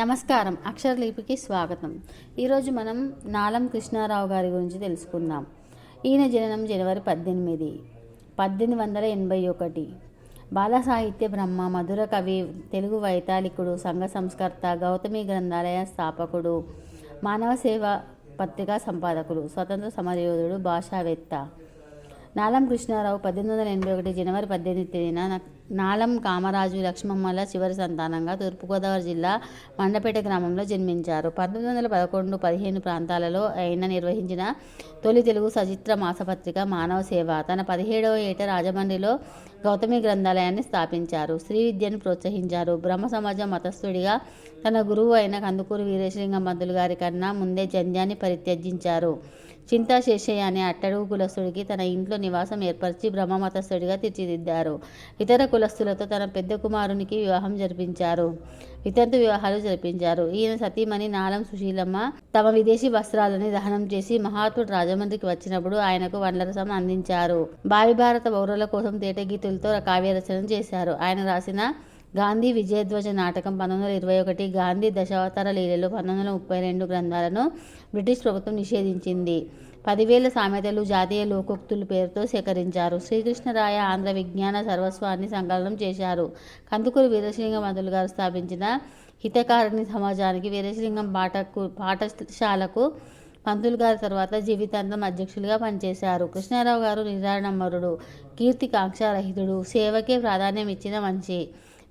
నమస్కారం. అక్షరలిపికి స్వాగతం. ఈరోజు మనం నాలం కృష్ణారావు గారి గురించి తెలుసుకుందాం. ఈయన జననం జనవరి పద్దెనిమిది పద్దెనిమిది వందల ఎనభై ఒకటి. బాల సాహిత్య బ్రహ్మ మధుర కవి తెలుగు వైతాళికుడు సంఘ సంస్కర్త గౌతమి గ్రంథాలయ స్థాపకుడు మానవ సేవ పత్రికా సంపాదకుడు స్వతంత్ర సమరయోధుడు భాషావేత్త. నాలం కృష్ణారావు పద్దెనిమిది వందల ఎనభై ఒకటి జనవరి పద్దెనిమిది తేదీన నాలం కామరాజు లక్ష్మమ్మల చివరి సంతానంగా తూర్పుగోదావరి జిల్లా మండపేట గ్రామంలో జన్మించారు. పంతొమ్మిది వందల పదకొండు పదిహేను ప్రాంతాలలో ఆయన నిర్వహించిన తొలి తెలుగు సచిత్ర మాసపత్రిక మానవ సేవ. తన పదిహేడవ ఏట రాజమండ్రిలో గౌతమి గ్రంథాలయాన్ని స్థాపించారు. స్త్రీ విద్యను ప్రోత్సహించారు. బ్రహ్మ సమాజం మతస్థుడిగా తన గురువు అయిన కందుకూరు వీరేశలింగ మందులు గారి కన్నా ముందే జంధ్యాన్ని పరిత్యజించారు. చింతా శేషయ్య అనే అట్టడుగు కులస్తుడికి తన ఇంట్లో నివాసం ఏర్పరిచి బ్రహ్మమతస్థుడిగా తీర్చిదిద్దారు. ఇతర కులస్తులతో తన పెద్ద కుమారునికి వివాహం జరిపించారు. వితంతు వివాహాలు జరిపించారు. ఈయన సతీమణి నాలం సుశీలమ్మ తమ విదేశీ వస్త్రాలని దహనం చేసి మహాత్ముడు రాజమండ్రికి వచ్చినప్పుడు ఆయనకు వండరసం అందించారు. భావి భారత పౌరుల కోసం తేటగీతులతో కావ్యరచన చేశారు. ఆయన రాసిన గాంధీ విజయధ్వజ నాటకం పంతొమ్మిది వందల ఇరవై ఒకటి గాంధీ దశావతార లీలలు పంతొమ్మిది వందల ముప్పై రెండు గ్రంథాలను బ్రిటిష్ ప్రభుత్వం నిషేధించింది. పదివేల సామెతలు జాతీయ లోకోక్తుల పేరుతో సేకరించారు. శ్రీకృష్ణరాయ ఆంధ్ర విజ్ఞాన సర్వస్వాన్ని సంకలనం చేశారు. కందుకూరు వీరసింగ మధులు గారు స్థాపించిన హితకారిణి సమాజానికి వీరసింగం పాఠకు పాఠశాలకు పంతులు గారి తర్వాత జీవితాంతం అధ్యక్షులుగా పనిచేశారు. కృష్ణారావు గారు నిరాడంబరుడు కీర్తి కాంక్షారహితుడు సేవకే ప్రాధాన్యం ఇచ్చిన మంచి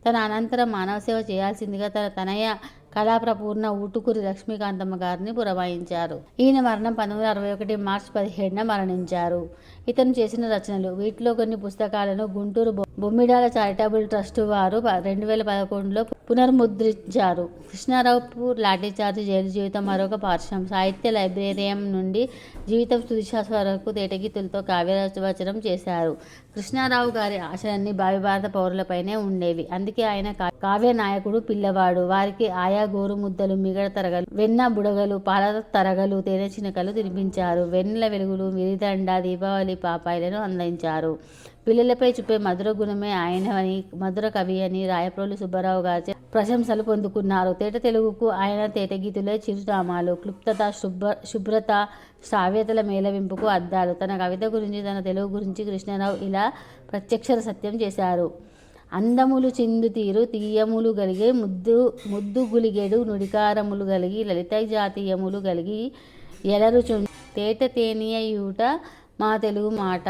తన అనంతరం మానవ సేవ చేయాల్సిందిగా తన తనయ కళాప్రపూర్ణ ఊటుకూరి లక్ష్మీకాంతమ్మ గారిని పురమాయించారు. ఈయన మరణం పంతొమ్మిది వందల అరవై ఒకటి మార్చి పదిహేడున మరణించారు. ఇతను చేసిన రచనలు. వీటిలో కొన్ని పుస్తకాలను గుంటూరు బొ- బొమ్మిడాల చారిటబుల్ ట్రస్ట్ వారు రెండు వేల పదకొండులో పునర్ముద్రించారు. కృష్ణారావు లాఠీచార్జ్ జైలు జీవితం మరొక పార్శ్వం సాహిత్య లైబ్రేరియం నుండి జీవితం తుదిశాస వరకు తేటగీతులతో కావ్యరచనం చేశారు. కృష్ణారావు గారి ఆశయాన్ని భావి భారత పౌరులపైనే ఉండేవి. అందుకే ఆయన కావ్య నాయకుడు పిల్లవాడు. వారికి ఆయా గోరు ముద్దలు మిగడ తరగలు వెన్న బుడగలు పాల తరగలు తేనె చినకలు తినిపించారు. వెన్నెల వెలుగులు మిరిదండ దీపావళి పాపాయిలను అందించారు. పిల్లలపై చూపే మధుర గుణమే ఆయనవని మధుర కవి అని రాయప్రోలు సుబ్బారావు గారి ప్రశంసలు పొందుకున్నారు. తేట తెలుగుకు ఆయన తేటగీతులే చిరునామాలు. క్లుప్తత శుభ్ర శుభ్రత శ్రావ్యతల మేళవింపుకు అద్దాలు. తన కవిత గురించి తన తెలుగు గురించి కృష్ణారావు ఇలా ప్రత్యక్షర సత్యం చేశారు. అందములు చిందు తీరు తీయములు గలిగే ముద్దు ముద్దు గులిగెడు నుడికారములు కలిగి లలిత జాతీయములు కలిగి ఎలరుచు తేట తేనియయూట మా తెలుగు మాట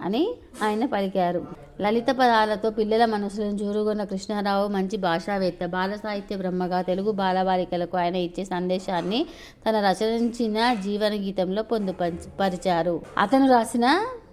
అని ఆయన పలికారు. లలిత పదాలతో పిల్లల మనసులను చూరుగొన్న కృష్ణారావు మంచి భాషావేత్త బాల సాహిత్య బ్రహ్మగా తెలుగు బాలబాలికలకు ఆయన ఇచ్చే సందేశాన్ని తన రచించిన జీవన గీతంలో పొందుపరిచారు అతను రాసిన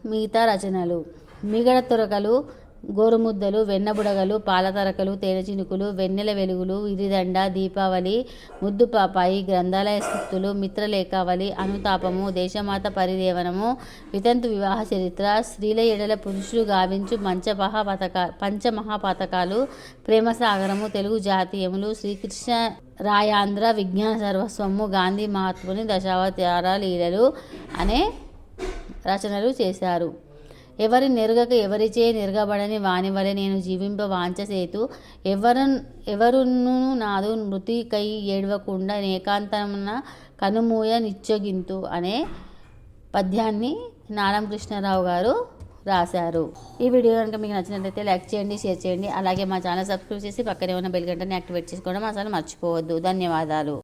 మిగతా రచనలు మిగడ తొరకలు గోరుముద్దలు వెన్నబుడగలు పాలతరకలు తేనె చినుకులు వెన్నెల వెలుగులు ఇరిదండ దీపావళి ముద్దుపాపాయి గ్రంథాలయ స్థుతులు మిత్రలేఖావళి అనుతాపము దేశమాత పరిదేవనము వితంతు వివాహ చరిత్ర స్త్రీల ఎడల పురుషులు గావించు మంచమహా పథక పంచమహాపథకాలు ప్రేమ సాగరము తెలుగు జాతీయములు శ్రీకృష్ణ రాయాంధ్ర విజ్ఞాన సర్వస్వము గాంధీ మహాత్ముని దశావతార లీలలు అనే రచనలు చేశారు. ఎవరి నెరుగక ఎవరిచే నెరగబడని వాని వలె నేను జీవింప వాంచసేతు ఎవరు ఎవరును నాదు మృతికై ఏడవకుండా ఏకాంతమున కనుమూయ నిచ్చగింతు అనే పద్యాన్ని నారాయణ కృష్ణారావు గారు రాశారు. ఈ వీడియో కనుక మీకు నచ్చినట్లయితే లైక్ చేయండి షేర్ చేయండి. అలాగే మా ఛానల్ సబ్స్క్రైబ్ చేసి పక్కనే ఉన్న బెల్ గంటని యాక్టివేట్ చేసుకోవడం అసలు మర్చిపోవద్దు. ధన్యవాదాలు.